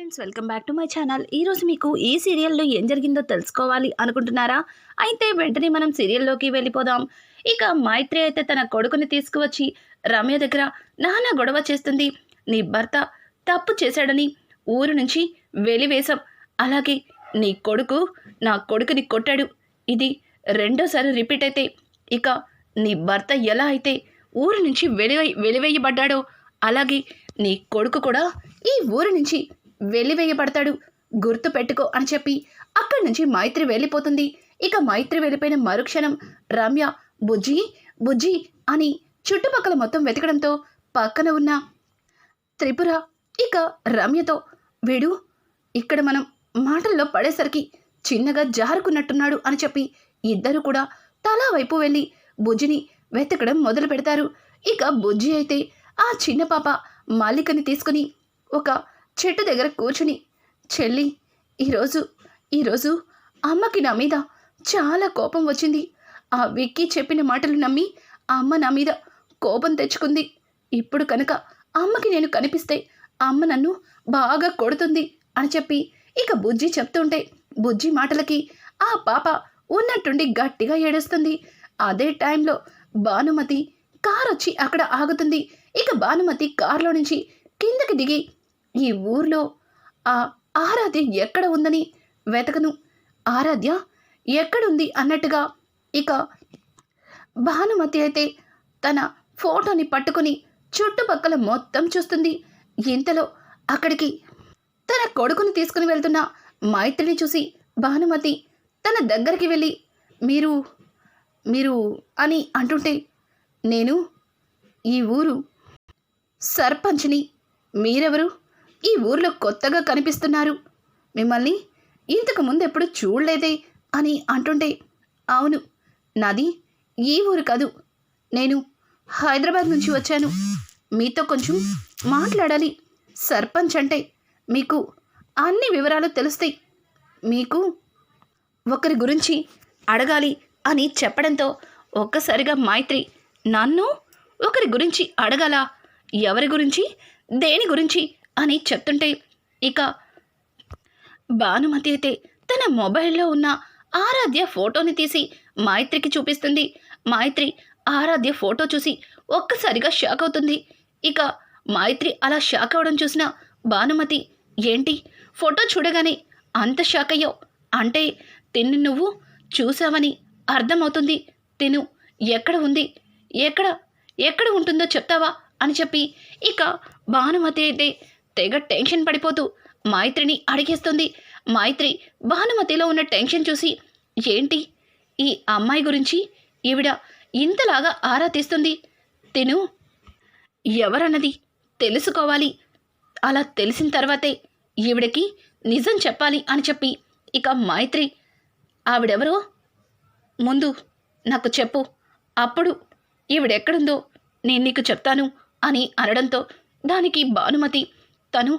Friends welcome back to my channel. ఈరోజు మీకు ఈ సీరియల్లో ఏం జరిగిందో తెలుసుకోవాలి అనుకుంటున్నారా? అయితే వెంటనే మనం సీరియల్లోకి వెళ్ళిపోదాం. ఇక మైత్రి అయితే తన కొడుకుని తీసుకువచ్చి రమ్య దగ్గర నానా గొడవ చేస్తుంది. నీ భర్త తప్పు చేశాడని ఊరు నుంచి వెలివేశాం. అలాగే నీ కొడుకు నా కొడుకుని కొట్టాడు. ఇది రెండోసారి రిపీట్ అయితే ఇక నీ భర్త ఎలా అయితే ఊరు నుంచి వెలివే వెలివేయబడ్డాడో అలాగే నీ కొడుకు కూడా ఈ ఊరు నుంచి వెలివేయబడతాడు గుర్తు పెట్టుకో అని చెప్పి అక్కడి నుంచి మైత్రి వెళ్ళిపోతుంది. ఇక మైత్రి వెళ్ళిపోయిన మరుక్షణం రమ్య బుజ్జి బుజ్జి అని చుట్టుపక్కల మొత్తం వెతకడంతో పక్కన ఉన్న త్రిపుర ఇక రమ్యతో వీడు ఇక్కడ మనం మాటల్లో పడేసరికి చిన్నగా జారుకున్నట్టున్నాడు అని చెప్పి ఇద్దరు కూడా తలా వైపు వెళ్ళి బుజ్జిని వెతకడం మొదలు పెడతారు. ఇక బుజ్జి అయితే ఆ చిన్న పాప మాలికని తీసుకుని ఒక చెట్టు దగ్గర కూర్చుని చెల్లి ఈరోజు ఈరోజు అమ్మకి నా మీద చాలా కోపం వచ్చింది. ఆ విక్కీ చెప్పిన మాటలు నమ్మి అమ్మ నా మీద కోపం తెచ్చుకుంది. ఇప్పుడు కనుక అమ్మకి నేను కనిపిస్తే అమ్మ నన్ను బాగా కొడుతుంది అని చెప్పి ఇక బుజ్జి చెప్తుంటే బుజ్జి మాటలకి ఆ పాప ఉన్నట్టుండి గట్టిగా ఏడుస్తుంది. అదే టైంలో భానుమతి కార్ వచ్చి అక్కడ ఆగుతుంది. ఇక భానుమతి కారులో నుంచి కిందకి దిగి ఈ ఊర్లో ఆ ఆరాధ్య ఎక్కడ ఉందని వెతకను. ఆరాధ్య ఎక్కడుంది అన్నట్టుగా ఇక భానుమతి అయితే తన ఫోటోని పట్టుకుని చుట్టుపక్కల మొత్తం చూస్తుంది. ఇంతలో అక్కడికి తన కొడుకుని తీసుకుని వెళ్తున్న మైత్రిని చూసి భానుమతి తన దగ్గరికి వెళ్ళి మీరు మీరు అని అంటుంటే నేను ఈ ఊరు సర్పంచ్ని. మీరెవరు? ఈ ఊర్లో కొత్తగా కనిపిస్తున్నారు. మిమ్మల్ని ఇంతకు ముందు ఎప్పుడు చూడలేదే అని అంటుంటే అవును నాది ఈ ఊరు కాదు. నేను హైదరాబాద్ నుంచి వచ్చాను. మీతో కొంచెం మాట్లాడాలి. సర్పంచ్ అంటే మీకు అన్ని వివరాలు తెలుస్తాయి మీకు ఒకరి గురించి అడగాలి అని చెప్పడంతో ఒక్కసారిగా మైత్రి నన్ను ఒకరి గురించి అడగాల? ఎవరి గురించి? దేని గురించి? అని చెప్తుంటే ఇక భానుమతి అయితే తన మొబైల్లో ఉన్న ఆరాధ్య ఫోటోని తీసి మైత్రికి చూపిస్తుంది. మైత్రి ఆరాధ్య ఫోటో చూసి ఒక్కసారిగా షాక్ అవుతుంది. ఇక మైత్రి అలా షాక్ అవడం చూసిన భానుమతి ఏంటి? ఫోటో చూడగానే అంత షాక్ అయ్యావు? అంటే తిన్ని నువ్వు చూసావని అర్థమవుతుంది. తిను ఎక్కడ ఉంది? ఎక్కడ ఎక్కడ ఉంటుందో చెప్తావా? అని చెప్పి ఇక భానుమతి అయితే తెగ టెన్షన్ పడిపోతూ మైత్రిని అడిగేస్తుంది. మైత్రి భానుమతిలో ఉన్న టెన్షన్ చూసి ఏంటి? ఈ అమ్మాయి గురించి ఈవిడ ఇంతలాగా ఆరా తీస్తుంది. తిను. ఎవరన్నది తెలుసుకోవాలి. అలా తెలిసిన తర్వాతే ఈవిడకి నిజం చెప్పాలి అని చెప్పి ఇక మైత్రి ఆవిడెవరో? ముందు నాకు చెప్పు. అప్పుడు ఈవిడెక్కడుందో నేను నీకు చెప్తాను అని అనడంతో దానికి భానుమతి తను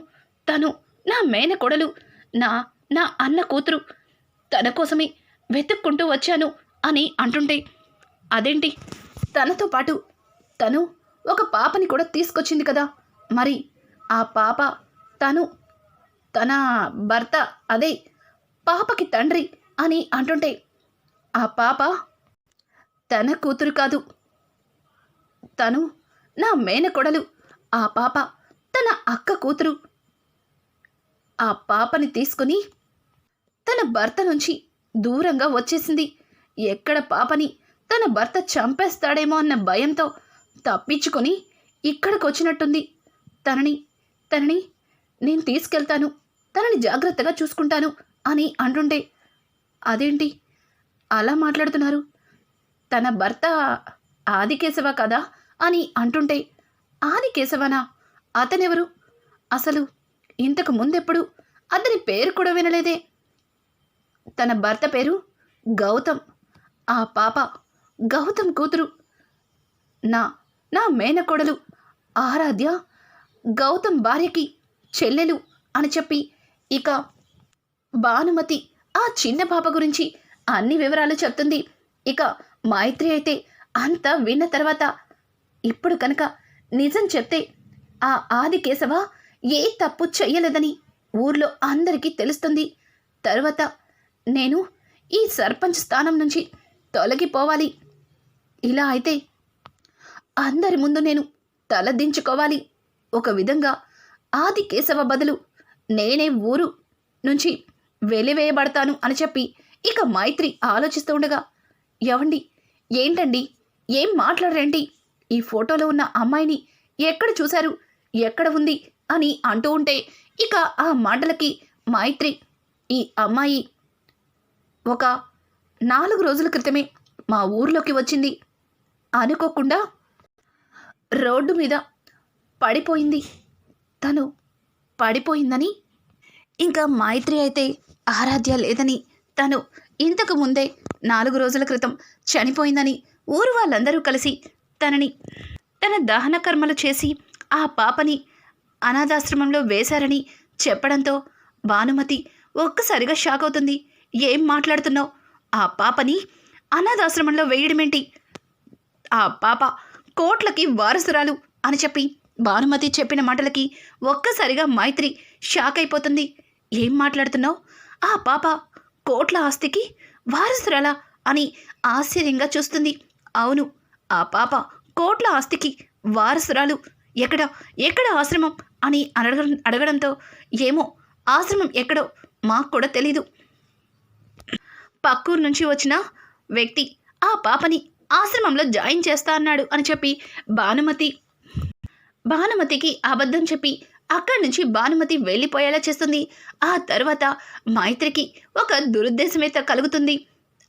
తను నా మేనకొడలు నా నా అన్న కూతురు. తన కోసమే వెతుక్కుంటూ వచ్చాను అని అంటుంటే అదేంటి? తనతో పాటు తను ఒక పాపని కూడా తీసుకొచ్చింది కదా. మరి ఆ పాప తను తన భర్త అదే పాపకి తండ్రి అని అంటుంటే ఆ పాప తన కూతురు కాదు. తను నా మేనకొడలు ఆ పాప తన అక్క కూతురు. ఆ పాపని తీసుకుని తన భర్త నుంచి దూరంగా వచ్చేసింది. ఎక్కడ పాపని తన భర్త చంపేస్తాడేమో అన్న భయంతో తప్పించుకొని ఇక్కడికి వచ్చినట్టుంది తనని తనని నేను తీసుకెళ్తాను తనని జాగ్రత్తగా చూసుకుంటాను అని అంటుంటే అదేంటి? అలా మాట్లాడుతున్నారు? తన భర్త ఆదికేశవ కదా? అని అంటుంటే ఆదికేశవనా? అతనెవరు? అసలు ఇంతకు ముందెప్పుడు అతని పేరు కూడా వినలేదే. తన భర్త పేరు గౌతమ్. ఆ పాప గౌతమ్ కూతురు. నా నా మేనకోడలు ఆరాధ్య గౌతమ్ భార్యకి చెల్లెలు అని చెప్పి ఇక భానుమతి ఆ చిన్న పాప గురించి అన్ని వివరాలు చెప్తుంది. ఇక మైత్రి అయితే అంతా విన్న తర్వాత ఇప్పుడు కనుక నిజం చెప్తే ఆ ఆది కేశవ ఏ తప్పు చెయ్యలేదని ఊర్లో అందరికీ తెలుస్తుంది. తర్వాత నేను ఈ సర్పంచ్ స్థానం నుంచి తొలగిపోవాలి. ఇలా అయితే అందరి ముందు నేను తలదించుకోవాలి ఒక విధంగా ఆది కేశవ బదులు నేనే ఊరు నుంచి వెలివేయబడతాను అని చెప్పి ఇక మైత్రి ఆలోచిస్తూ ఉండగా ఎవండి ఏంటండి? ఏం మాట్లాడరేంటి? ఈ ఫోటోలో ఉన్న అమ్మాయిని ఎక్కడ చూశారు? ఎక్కడ ఉంది అని అంటూ ఉంటే ఇక ఆ మాటలకి మైత్రి ఈ అమ్మాయి ఒక నాలుగు రోజుల క్రితమే మా ఊర్లోకి వచ్చింది. అనుకోకుండా రోడ్డు మీద పడిపోయింది. తను పడిపోయిందని ఇంకా మైత్రి అయితే ఆరాధ్య లేదని తను ఇంతకు ముందే నాలుగు రోజుల క్రితం చనిపోయిందని ఊరు వాళ్ళందరూ కలిసి తనని తన దహన కర్మలు చేసి ఆ పాపని అనాథాశ్రమంలో వేశారని చెప్పడంతో భానుమతి ఒక్కసారిగా షాక్ అవుతుంది. ఏం మాట్లాడుతున్నావు? ఆ పాపని అనాథాశ్రమంలో వేయడమేంటి? ఆ పాప కోట్లకి వారసురాలు అని చెప్పి భానుమతి చెప్పిన మాటలకి ఒక్కసారిగా మైత్రి షాక్ అయిపోతుంది. ఏం మాట్లాడుతున్నావు? ఆ పాప కోట్ల ఆస్తికి వారసురాలా అని ఆశ్చర్యంగా చూస్తుంది. అవును ఆ పాప కోట్ల ఆస్తికి వారసురాలు ఎక్కడ ఎక్కడ ఆశ్రమం అని అడగ అడగడంతో ఏమో ఆశ్రమం ఎక్కడో మాకు కూడా తెలీదు. పక్కూరు నుంచి వచ్చిన వ్యక్తి ఆ పాపని ఆశ్రమంలో జాయిన్ చేస్తా అన్నాడు అని చెప్పి భానుమతి భానుమతికి అబద్ధం చెప్పి అక్కడి నుంచి భానుమతి వెళ్ళిపోయేలా చేస్తుంది. ఆ తర్వాత మైత్రికి ఒక దురుద్దేశమైతే కలుగుతుంది.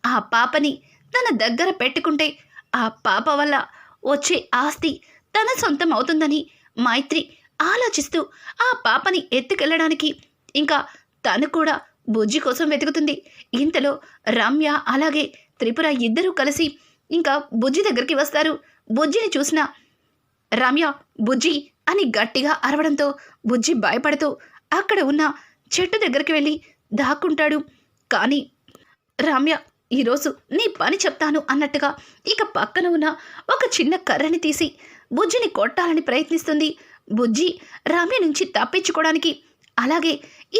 ఆ పాపని తన దగ్గర పెట్టుకుంటే ఆ పాప వల్ల వచ్చే ఆస్తి తన సొంతం అవుతుందని మైత్రి ఆలోచిస్తూ ఆ పాపని ఎత్తుకెళ్ళడానికి ఇంకా తను కూడా బుజ్జి కోసం వెతుకుతుంది. ఇంతలో రమ్య అలాగే త్రిపుర ఇద్దరూ కలిసి ఇంకా బుజ్జి దగ్గరికి వస్తారు. బుజ్జిని చూసిన రమ్య బుజ్జి అని గట్టిగా అరవడంతో బుజ్జి భయపడుతూ అక్కడ ఉన్న చెట్టు దగ్గరికి వెళ్ళి దాక్కుంటాడు. కానీ రమ్య ఈరోజు నీ పని చెప్తాను అన్నట్టుగా ఇక పక్కన ఉన్న ఒక చిన్న కర్రని తీసి బుజ్జిని కొట్టాలని ప్రయత్నిస్తుంది. బుజ్జి రమ్య నుంచి తప్పించుకోవడానికి అలాగే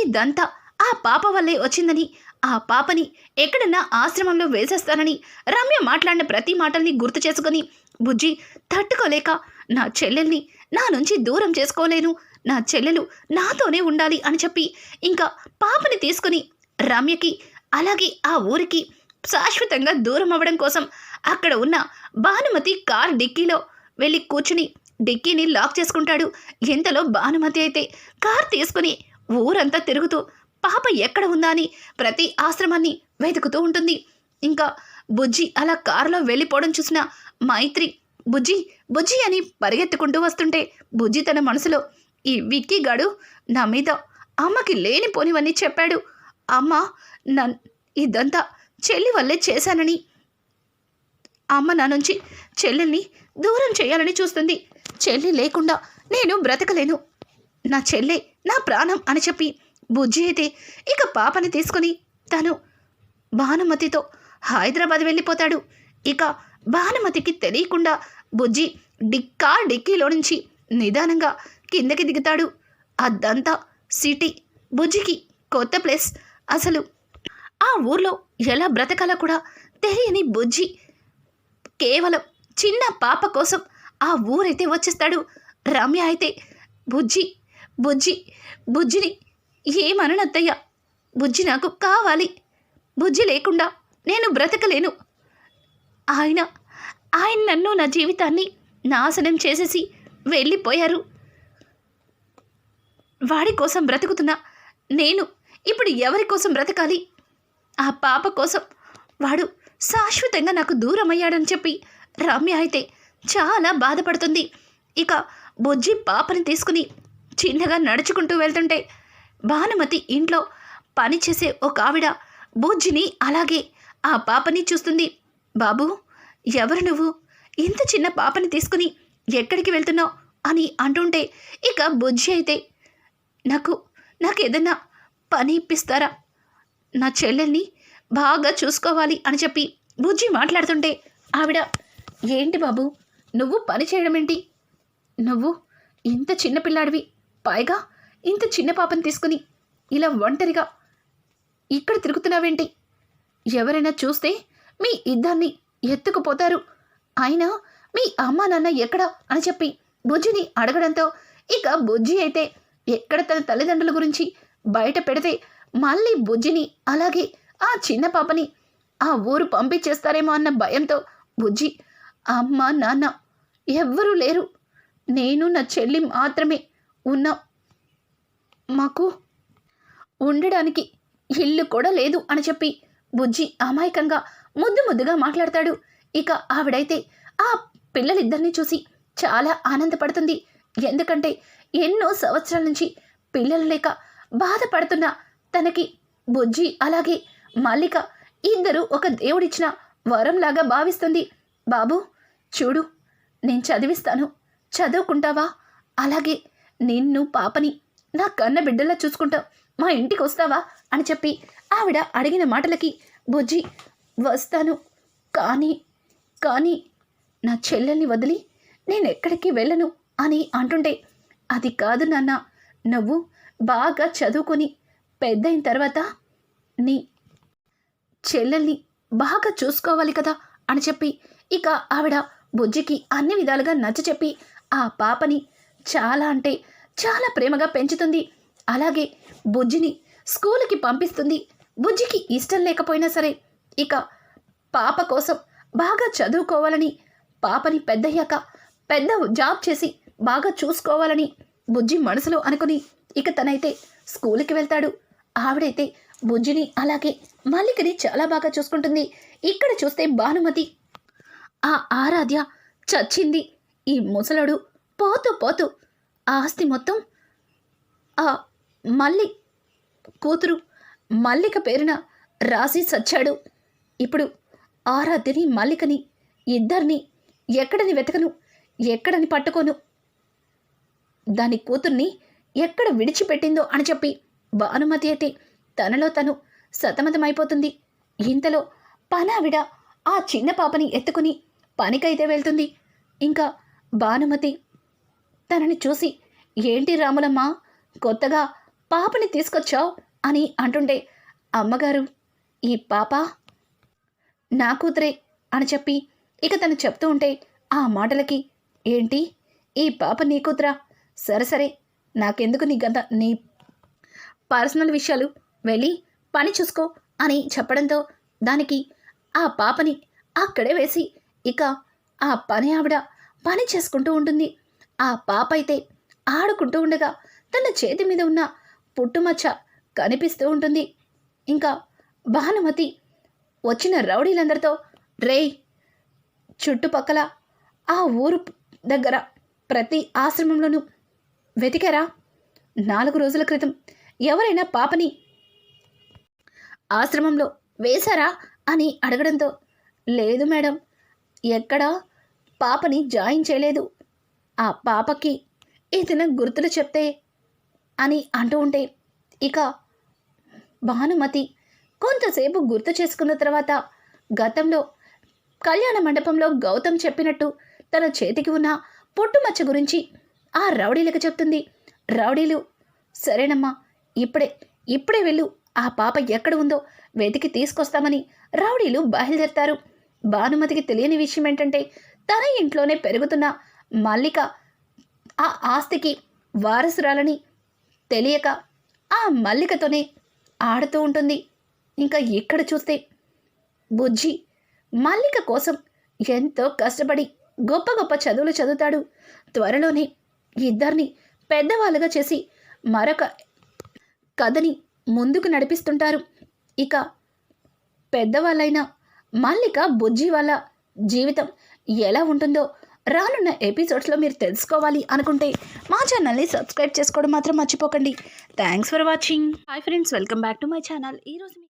ఇదంతా ఆ పాప వల్లే వచ్చిందని ఆ పాపని ఎక్కడన్నా ఆశ్రమంలో వేసేస్తానని రమ్య మాట్లాడిన ప్రతి మాటల్ని గుర్తు చేసుకొని బుజ్జి తట్టుకోలేక నా చెల్లెల్ని నా నుంచి దూరం చేసుకోలేను నా చెల్లెలు నాతోనే ఉండాలి అని చెప్పి ఇంకా పాపని తీసుకుని రమ్యకి అలాగే ఆ ఊరికి శాశ్వతంగా దూరం అవ్వడం కోసం అక్కడ ఉన్న భానుమతి కార్ డిక్కీలో వెళ్ళి కూర్చుని డిక్కీని లాక్ చేసుకుంటాడు. ఇంతలో భానుమతి అయితే కార్ తీసుకుని ఊరంతా తిరుగుతూ పాప ఎక్కడ ఉందా? అని ప్రతి ఆశ్రమాన్ని వెతుకుతూ ఉంటుంది. ఇంకా బుజ్జి అలా కారులో వెళ్ళిపోవడం చూసిన మైత్రి బుజ్జి బుజ్జి అని పరిగెత్తుకుంటూ వస్తుంటే బుజ్జి తన మనసులో ఈ విక్కీ గాడు నా మీద అమ్మకి లేనిపోనివన్నీ చెప్పాడు. అమ్మ నన్ ఇదంతా చెల్లి వల్లే చేశానని అమ్మ నా నుంచి చెల్లెల్ని దూరం చేయాలని చూస్తుంది. చెల్లి లేకుండా నేను బ్రతకలేను. నా చెల్లె నా ప్రాణం అని చెప్పి బుజ్జి అయితే ఇక పాపని తీసుకుని తను భానుమతితో హైదరాబాద్ వెళ్ళిపోతాడు. ఇక భానుమతికి తెలియకుండా బుజ్జి డిక్కా డిక్కీలో నుంచి నిదానంగా కిందకి దిగుతాడు. అదంతా సిటీ బుజ్జికి కొత్త ప్లేస్ అసలు. ఆ ఊర్లో ఎలా బ్రతకాలో కూడా తెలియని బుజ్జి కేవలం చిన్న పాప కోసం ఆ ఊరైతే వచ్చేస్తాడు. రమ్య అయితే బుజ్జి బుజ్జి బుజ్జిని ఏమననత్తయ్య బుజ్జి నాకు కావాలి. బుజ్జి లేకుండా నేను బ్రతకలేను. ఆయన ఆయన నన్ను నా జీవితాన్ని నాశనం చేసేసి వెళ్ళిపోయారు. వాడి కోసం బ్రతుకుతున్నా నేను ఇప్పుడు ఎవరి కోసం బ్రతకాలి? ఆ పాప కోసం వాడు శాశ్వతంగా నాకు దూరమయ్యాడని చెప్పి రమ్య అయితే చాలా బాధపడుతుంది. ఇక బొజ్జి పాపని తీసుకుని చిన్నగా నడుచుకుంటూ వెళ్తుంటే భానుమతి ఇంట్లో పనిచేసే ఒక ఆవిడ బుజ్జిని అలాగే ఆ పాపని చూస్తుంది. బాబు ఎవరు నువ్వు? ఇంత చిన్న పాపని తీసుకుని ఎక్కడికి వెళ్తున్నావు? అని అంటుంటే ఇక బుజ్జి అయితే నాకు నాకు ఏదన్నా పని ఇప్పిస్తారా? నా చెల్లెల్ని బాగా చూసుకోవాలి అని చెప్పి బుజ్జి మాట్లాడుతుంటే ఆవిడ ఏంటి బాబు? నువ్వు పని చేయడం ఏంటి నువ్వు ఇంత చిన్న పిల్లాడివి. పైగా ఇంత చిన్న పాపని తీసుకుని ఇలా ఒంటరిగా ఇక్కడ తిరుగుతున్నావేంటి? ఎవరైనా చూస్తే మీ ఇద్దరిని ఎత్తుకుపోతారు. అయినా మీ అమ్మ నాన్న ఎక్కడ అని చెప్పి బుజ్జిని అడగడంతో ఇక బుజ్జి అయితే ఎక్కడ తన తల్లిదండ్రుల గురించి బయట పెడితే మళ్ళీ బుజ్జిని అలాగే ఆ చిన్న పాపని ఆ ఊరు పంపించేస్తారేమో అన్న భయంతో బుజ్జి అమ్మ నాన్న ఎవ్వరూ లేరు. నేను నా చెల్లి మాత్రమే ఉన్నా. మాకు ఉండడానికి ఇల్లు కూడా లేదు అని చెప్పి బుజ్జి అమాయకంగా ముద్దు ముద్దుగా మాట్లాడతాడు. ఇక ఆవిడైతే ఆ పిల్లలిద్దరినీ చూసి చాలా ఆనందపడుతుంది. ఎందుకంటే ఎన్నో సంవత్సరాల నుంచి పిల్లలు లేక బాధపడుతున్న తనకి బుజ్జి అలాగే మల్లిక ఇద్దరు ఒక దేవుడిచ్చిన వరంలాగా భావిస్తుంది. బాబు చూడు నేను చదివిస్తాను. చదువుకుంటావా? అలాగే నిన్ను పాపని నా కన్న బిడ్డలా చూసుకుంటా. మా ఇంటికి వస్తావా? అని చెప్పి ఆవిడ అడిగిన మాటలకి బుజ్జి వస్తాను. కానీ కానీ నా చెల్లెల్ని వదిలి నేను ఎక్కడికి వెళ్ళను అని అంటుంటే అది కాదు నాన్న. నువ్వు బాగా చదువుకొని పెద్దయిన తర్వాత నీ చెల్లెల్ని బాగా చూసుకోవాలి కదా అని చెప్పి ఇక ఆవిడ బుజ్జికి అన్ని విధాలుగా నచ్చ చెప్పి ఆ పాపని చాలా అంటే చాలా ప్రేమగా పెంచుతుంది. అలాగే బుజ్జిని స్కూల్కి పంపిస్తుంది. బుజ్జికి ఇష్టం లేకపోయినా సరే ఇక పాప కోసం బాగా చదువుకోవాలని పాపని పెద్దయ్యాక పెద్ద జాబ్ చేసి బాగా చూసుకోవాలని బుజ్జి మనసులో అనుకుని ఇక తనైతే స్కూల్కి వెళ్తాడు. ఆవిడైతే బుజ్జిని అలాగే మల్లికని చాలా బాగా చూసుకుంటుంది. ఇక్కడ చూస్తే భానుమతి ఆ ఆరాధ్య చచ్చింది. ఈ ముసలడు పోతూ పోతూ ఆస్తి మొత్తం ఆ మల్లి కూతురు మల్లిక పేరున రాసి చచ్చాడు ఇప్పుడు ఆరాధ్యని మల్లికని ఇద్దరిని ఎక్కడని వెతకను ఎక్కడని పట్టుకోను? దాని కూతుర్ని ఎక్కడ విడిచిపెట్టిందో అని చెప్పి భానుమతి అయితే తనలో తను సతమతమైపోతుంది. ఇంతలో పనావిడ ఆ చిన్న పాపని ఎత్తుకుని పనికైతే వెళ్తుంది. ఇంకా భానుమతి తనని చూసి ఏంటి రాములమ్మ కొత్తగా పాపని తీసుకొచ్చావు? అని అంటుండే అమ్మగారు ఈ పాప నా కూతురే అని చెప్పి ఇక తను చెప్తూ ఉంటే ఆ మాటలకి ఏంటి ఈ పాప నీ కూతురా? సరే సరే నాకెందుకు నీ గంత నీ పర్సనల్ విషయాలు? వెళ్ళి పని చూసుకో అని చెప్పడంతో దానికి ఆ పాపని అక్కడే వేసి ఇక ఆ పని ఆవిడ పని చేసుకుంటూ ఉంటుంది. ఆ పాప అయితే ఆడుకుంటూ ఉండగా తన చేతి మీద ఉన్న పుట్టుమచ్చ కనిపిస్తూ ఉంటుంది. ఇంకా భానుమతి వచ్చిన రౌడీలందరితో రేయ్ చుట్టుపక్కల ఆ ఊరు దగ్గర ప్రతి ఆశ్రమంలోనూ వెతికారా? నాలుగు రోజుల క్రితం ఎవరైనా పాపని ఆశ్రమంలో వేశారా? అని అడగడంతో లేదు మేడం ఎక్కడా పాపని జాయిన్ చేయలేదు. ఆ పాపకి ఏదైనా గుర్తులు చెప్తే అని అంటూ ఉంటే ఇక భానుమతి కొంతసేపు గుర్తు చేసుకున్న తర్వాత గతంలో కళ్యాణ మండపంలో గౌతమ్ చెప్పినట్టు తన చేతికి ఉన్న పొట్టుమచ్చ గురించి ఆ రౌడీలకు చెప్తుంది. రౌడీలు సరేనమ్మా ఇప్పుడే ఇప్పుడే వెళ్ళు. ఆ పాప ఎక్కడ ఉందో వెతికి తీసుకొస్తామని రౌడీలు బయలుదేరతారు. భానుమతికి తెలియని విషయం ఏంటంటే తన ఇంట్లోనే పెరుగుతున్న మల్లిక ఆ ఆస్తికి వారసురాలని తెలియక ఆ మల్లికతోనే ఆడుతూ ఉంటుంది. ఇంకా ఇక్కడ చూస్తే బుజ్జి మల్లిక కోసం ఎంతో కష్టపడి గొప్ప గొప్ప చదువులు చదువుతాడు. త్వరలోనే ఇద్దరిని పెద్దవాళ్ళుగా చేసి మరొక కథని ముందుకు నడిపిస్తుంటారు. ఇక పెద్దవాళ్ళైన మల్లిక బుజ్జి వాళ్ళ జీవితం ఎలా ఉంటుందో రానున్న ఎపిసోడ్స్లో మీరు తెలుసుకోవాలి అనుకుంటే మా ఛానల్ని సబ్స్క్రైబ్ చేసుకోవడం మాత్రం మర్చిపోకండి. Thanks for watching hi friends welcome back to my channel ఈరోజు